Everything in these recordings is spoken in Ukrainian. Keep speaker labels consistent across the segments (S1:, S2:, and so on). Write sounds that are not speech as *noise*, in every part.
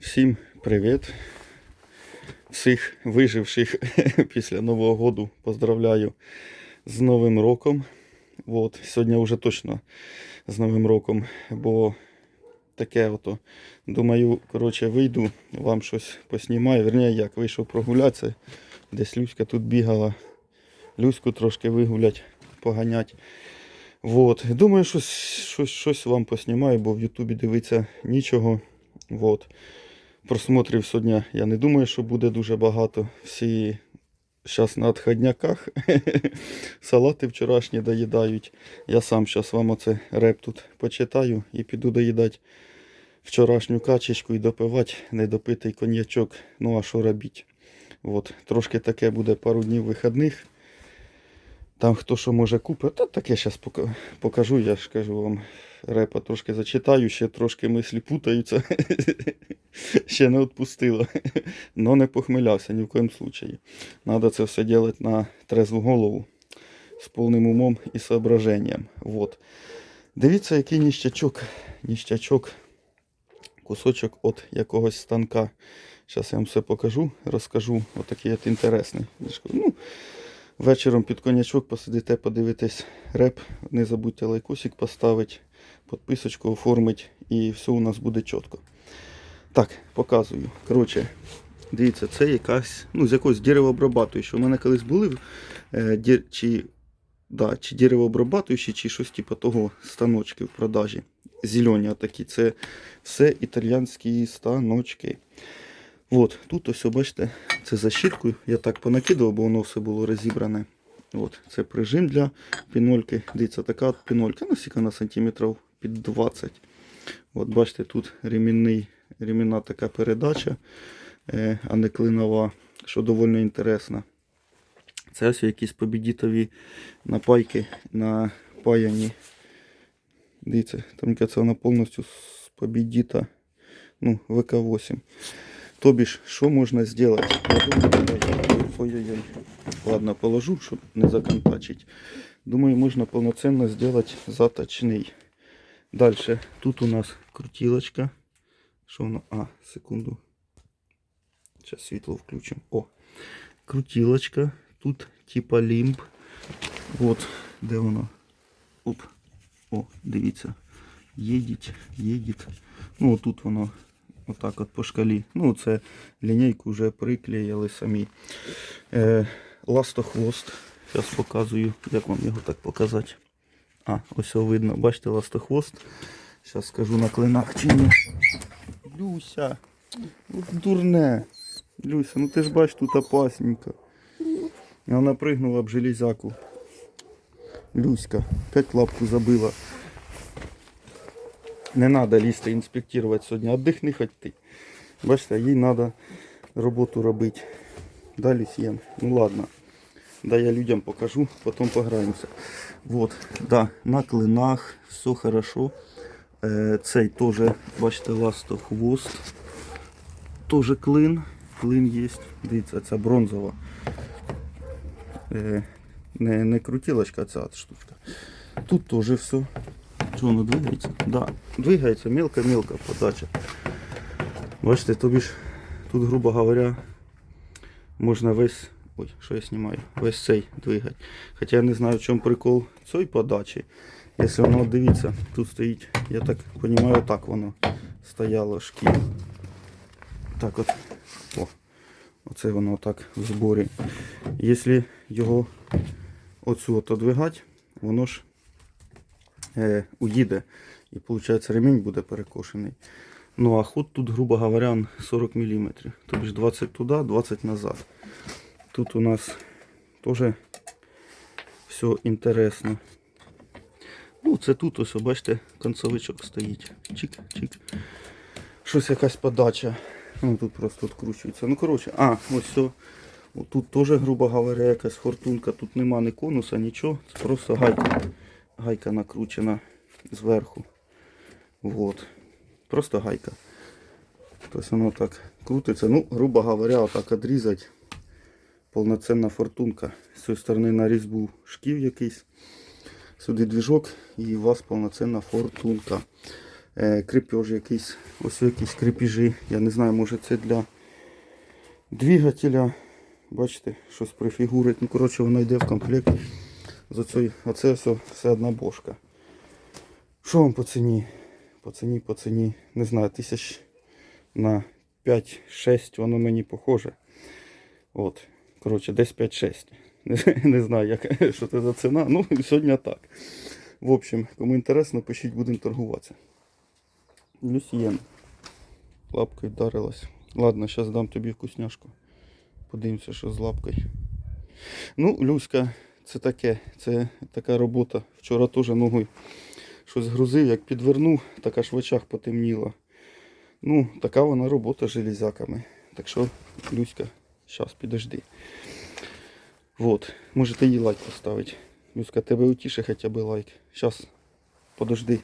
S1: Всім привіт. Всіх виживших *laughs* після Нового року поздравляю з Новим роком. От, сьогодні вже точно з Новим роком, бо таке ото. Думаю, коротше, вийду, вам щось поснімаю. Верніше, як вийшов прогулятися. Десь Люська тут бігала. Люську трошки вигулять, поганять. Вот. Думаю, щось, щось, щось вам поснімаю, бо в Ютубі дивиться нічого. Вот. Просмотрів сьогодні я не думаю, що буде дуже багато. Всі зараз на отходняках. *laughs* Салати вчорашні доїдають. Я сам зараз вам оце реп тут почитаю і піду доїдати вчорашню качечку і допивати недопитий коньячок. Ну а що робіть? От. Трошки таке буде пару днів вихідних. Там хто що може купить, та таке зараз покажу, я ж кажу вам репа трошки зачитаю, ще трошки мислі путаються. *laughs* ще не відпустило. Но не похмелявся ні в коєму случаї. Надо це все робити на трезву голову з повним умом і соображенням. Вот. Дивіться, який ніщачок. Ніщачок. Кусочок от якогось станка. Зараз я вам все покажу, розкажу. Отакий от інтересний. Ну, Вечором під конячок посидите, подивитесь реп. Не забудьте лайкосик поставити, підписочку оформити і все у нас буде чітко. Так, показую. Коротше, дивіться, це якась, ну, з якогось деревообрабатуючого. У мене колись були е, дір, чи, да, чи деревообрабатуючі, чи щось типу того станочки в продажі. Зелені такі. Це все італіянські станочки. От, тут ось, бачите, це защитку. Я так понакидував, бо воно все було розібране. От, це прижим для пінольки. Дивіться, така от пінолька, ну скільки на сантиметрів під 20. От бачите, тут ремінний, ремінна така передача, е, а не клинова, що доволі інтересно. Це ось якісь побідітові напайки напаяні. Дивіться, там це вона повністю з побідіта ну, ВК-8. Тобі ж, що можна зробити? Ой-ой-ой. Ладно, положу, щоб не законтачить. Думаю, можна повноцінно зробити заточний. Далі, тут у нас крутілочка. Що воно? А, секунду. Зараз світло включимо. О, крутілочка. Тут типа лімб. От, де воно? Оп. О, дивіться. Їдіть, їдіть. Ну, отут воно Отак от по шкалі. Ну, це лінійку вже приклеїли самі. Е, ластохвост. Зараз показую, як вам його так показати. А, ось його видно. Бачите, ластохвост. Зараз скажу на клинах чи ні. Люся, от дурне. Люся, ну ти ж бачиш, тут опасненько. Вона пригнула б железяку. Люська, п'ять лапку забила. Не треба лізти інспектувати сьогодні. Отдихни хоч ти. Бачите, їй треба роботу робити. Далі с'єм. Ну ладно. Да я людям покажу, потім пограємося. Вот, да, на клинах, все хорошо. Е, цей теж, бачите, ластохвост. Теж клин. Клин є. Дивіться, це бронзова. Е, не, не крутілочка, ця штучка. Тут теж все. Что, воно двигається? Да, двигається мелко-мелко подача. Бачите, тобі ж тут, грубо говоря, можна весь... Ой, що я знімаю? Весь цей двигати. Хоча я не знаю, в чому прикол цієї подачі. Якщо воно, дивіться, тут стоїть, я так розумію, так воно стояло шкіл. Так от. О, оце воно так в зборі. Якщо його оцю от одвигати, воно ж е, уїде. І виходить ремінь буде перекошений. Ну а ход тут, грубо говоря, 40 мм. Тобто 20 туди, 20 назад. Тут у нас теж все інтересно. Ну, це тут ось, бачите, концовичок стоїть. Чик-чик. Щось якась подача. Ну тут просто відкручується. Ну коротше, а, ось все. Тут теж, грубо говоря, якась фортунка. Тут нема ні конуса, нічого. Це просто гайка гайка накручена зверху. Вот. Просто гайка. Тобто воно так крутиться. Ну, грубо говоря, отак відрізати. Повноцінна фортунка. З цієї сторони наріз був шків якийсь. Сюди двіжок і у вас повноцінна фортунка. Е, крепеж якийсь, ось якісь крепежі. Я не знаю, може це для двигателя. Бачите, щось прифігурить. Ну, коротше, воно йде в комплект з оцею. Оце все, все одна бошка. Що вам по ціні? По ціні, по ціні, не знаю, тисяч на 5-6 воно мені похоже. От. Коротше, десь 5-6. *laughs* Не, знаю, як, що це за ціна. Ну, сьогодні так. В общем, кому інтересно, пишіть, будемо торгуватися. Люсьєн. Лапкою вдарилась. Ладно, зараз дам тобі вкусняшку. Подивимося, що з лапкою. Ну, Люська, це таке, це така робота. Вчора теж ногою щось грузив, як підвернув, так аж в очах потемніло. Ну, така вона робота з железяками. Так що, Люська, зараз підожди. Вот, можете їй лайк поставити. Люська, тебе утіше хоча б лайк. Зараз, подожди.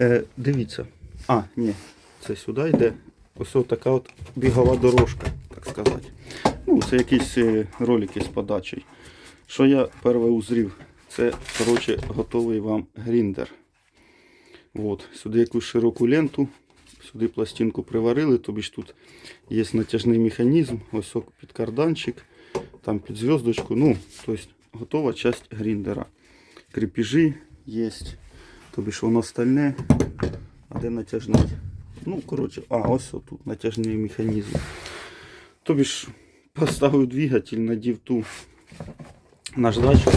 S1: Е, дивіться. А, ні, це сюди йде. Ось така от бігова дорожка, так сказати. Ну, це якісь е, ролики з подачею. Що я перше узрів? Це, коротше, готовий вам гріндер. От, сюди якусь широку ленту, сюди пластинку приварили, тобі ж тут є натяжний механізм, ось під карданчик, там під зв'язочку. Ну, тобто готова часть гріндера. Крепежі є, тобі ж воно стальне, а де натяжний? Ну, коротше, а, ось тут натяжний механізм. Тобі ж поставив двигатель, надів ту наждачку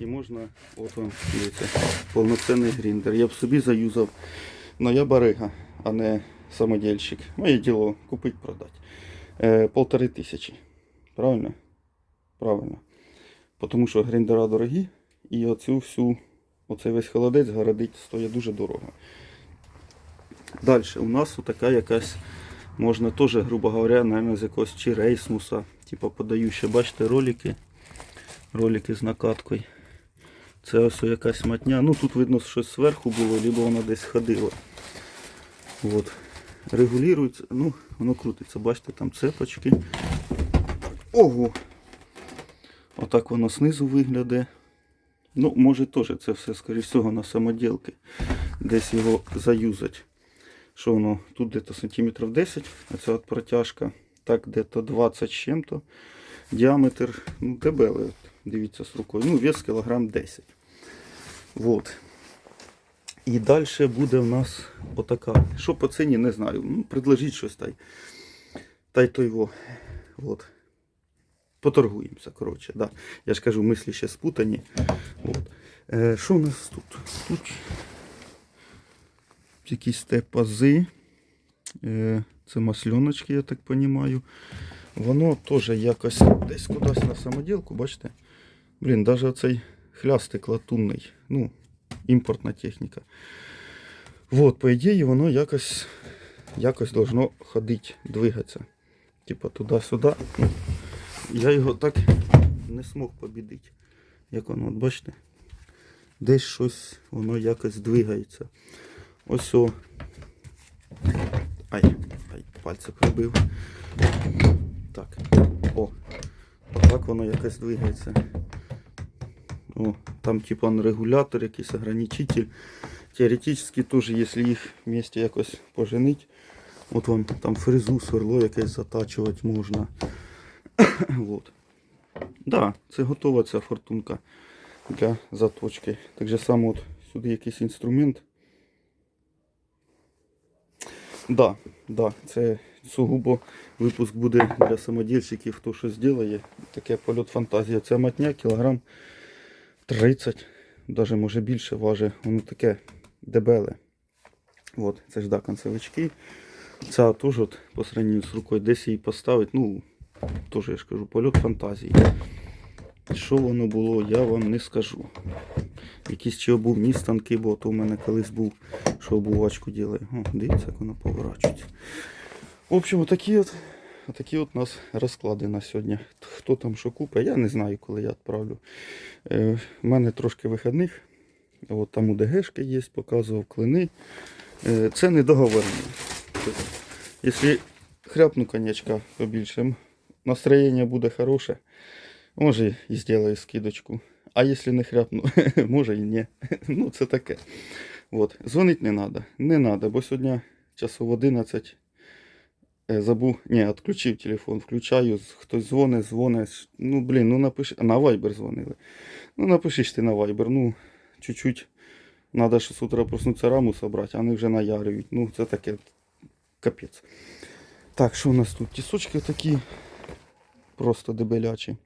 S1: і можна, от вам, дивіться, повноцінний гріндер. Я б собі заюзав, але я барига, а не самодільщик. Моє діло купити, продати. Е, полтори тисячі. Правильно? Правильно. Тому що гріндера дорогі, і оцю всю, оцей весь холодець городить стоїть дуже дорого. Далі у нас така якась, можна теж, грубо говоря, наверное, з якогось чи рейсмуса. Подаю ще, бачите, ролики. Ролики з накаткою. Це ось якась матня. Ну тут видно, щось зверху було, либо воно десь ходило. От. Регулюється, ну, воно крутиться, бачите, там цепочки. Ого! Отак воно знизу виглядає. Ну, може теж це все, скоріш всього, на самоділки. Десь його заюзать. Що воно? Тут десь сантиметрів 10, а це от протяжка. Так, десь 20 з чим-то. Діаметр, ну, дебелий, дивіться з рукою. Ну, вес кілограм 10. Вот. І далі буде в нас отака. Що по ціні, не знаю. Ну, предложіть щось та й. Та й то його. От. Поторгуємося, коротше. Да. Я ж кажу, мислі ще спутані. От. Е, що у нас тут? Тут якісь те пази. Е, це масльоночки, я так розумію. Воно теж якось десь кудись на самоділку, бачите? Блін, навіть оцей хлястик латунний. Ну, імпортна техніка. Вот, по ідеї, воно якось якось должно ходити, двигатися. Типа туди-сюди. Я його так не змог побідити. Як воно, от бачите? Десь щось воно якось двигається. Ось о. Ай, ай, пальце пробив. Так. О. Так воно якось двигається. О, там типа регулятор, якийсь ограничитель. Теоретически тоже, если їх вместе якось поженить, от вам там фрезу, сверло якесь затачувати можна. *coughs* вот. Да, це готова ця фортунка для заточки. Так же само от сюди якийсь інструмент. Да, да, це сугубо випуск буде для самодільщиків, хто щось зробить. Таке польот фантазія. Це матня кілограм 30, навіть може більше важить. Воно таке дебеле. От, це ж да, концевички. Ця теж от, по сравнению з рукою десь її поставити. Ну, теж я ж кажу, польот фантазії. Що воно було, я вам не скажу. Якісь чи обувні станки, бо то у мене колись був, що обувачку ділає. О, дивіться, як воно поворачується. В общем, отакі от, отакі от у нас розклади на сьогодні. Хто там що купить, я не знаю, коли я відправлю. Е, У мене трошки вихідних. От там УДГшки є, показував клини. Е, Це не договорено. Якщо хряпну конячка побільше, настроєння буде хороше, може і зроблю скидочку. А якщо не хряпну, *laughs* може і ні. Ну це таке. От. Дзвонить не треба. Не треба, бо сьогодні часов 11 е, забув. Ні, відключив телефон, включаю, хтось дзвонить, дзвонить. Ну, блін, ну напиши. На Viber дзвонили. Ну, напишиш ти на Viber, ну, чуть-чуть. Надо ж з проснутися раму собрати, а вони вже наярюють. Ну, це таке капець. Так, що у нас тут? Тісочки такі просто дебелячі.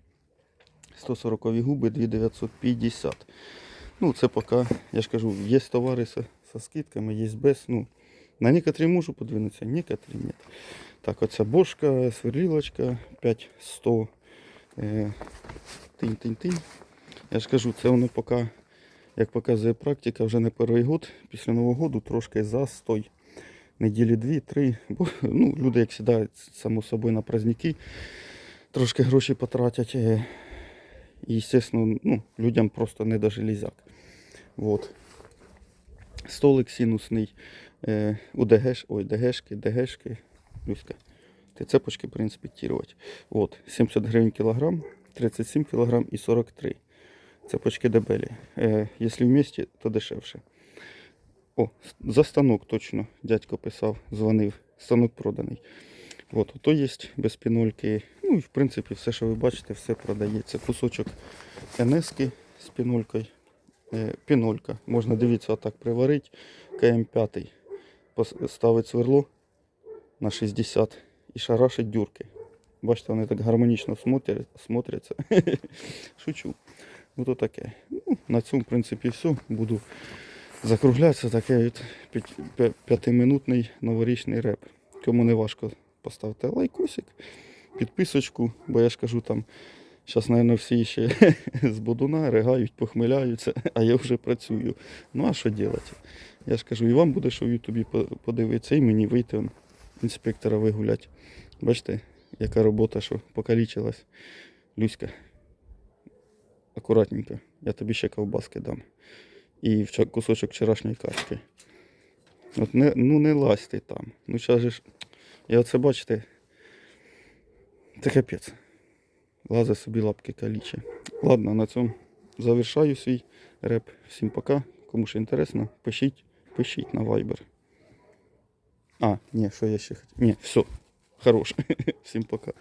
S1: 140 губи, 2950. Ну, це поки, я ж кажу, є товари со, скидками, є без. Ну, на некоторі можу подвинутися, некоторі ні. Так, оця бошка, сверлілочка 5100. Е, тинь-тинь-тинь. Я ж кажу, це воно поки, як показує практика, вже не перший год. Після Нового року трошки застой. Неділі дві-три. Бо ну, люди, як сідають, само собою на праздники, трошки гроші потратять. е, І, звісно, ну, людям просто не до железяк. Вот. Столик синусний. Е, у ДГш, ой, ДГшки, ДГшки. Люська. Ти цепочки проінспектувати. Вот. 70 гривень кілограм, 37 кілограм і 43. Цепочки дебелі. Е, якщо вместе, то дешевше. О, за станок точно дядько писав, дзвонив. Станок проданий. От, то є без пінольки. Ну і в принципі все, що ви бачите, все продається. Кусочок НСки з пінолькою. Е, пінолька. Можна дивіться, отак приварити. КМ5 пос- ставить сверло на 60 і шарашить дюрки. Бачите, вони так гармонічно смотряться. *laughs* Шучу. Ну то таке. Ну, на цьому, в принципі, все. Буду закруглятися. Такий п'ятиминутний новорічний реп. Кому не важко, поставте лайкосик, підписочку, бо я ж кажу там. Зараз, мабуть, всі ще *laughs* з бодуна ригають, похмиляються, *laughs* а я вже працюю. Ну а що робити? Я ж кажу, і вам буде, що в Ютубі подивитися, і мені вийти інспектора вигуляти. Бачите, яка робота, що покалічилась. Люська. Акуратненько. Я тобі ще ковбаски дам. І кусочок вчорашньої кашки. От не, ну не лазь ти там. Ну зараз же ж. Я оце бачите. Це капець. Лазе собі лапки каліче. Ладно, на цьому завершаю свій реп. Всім пока. Кому що інтересно, пишіть, пишіть на Viber. А, ні, що я ще хотів. Ні, все. Хорош. *laughs* Всім пока.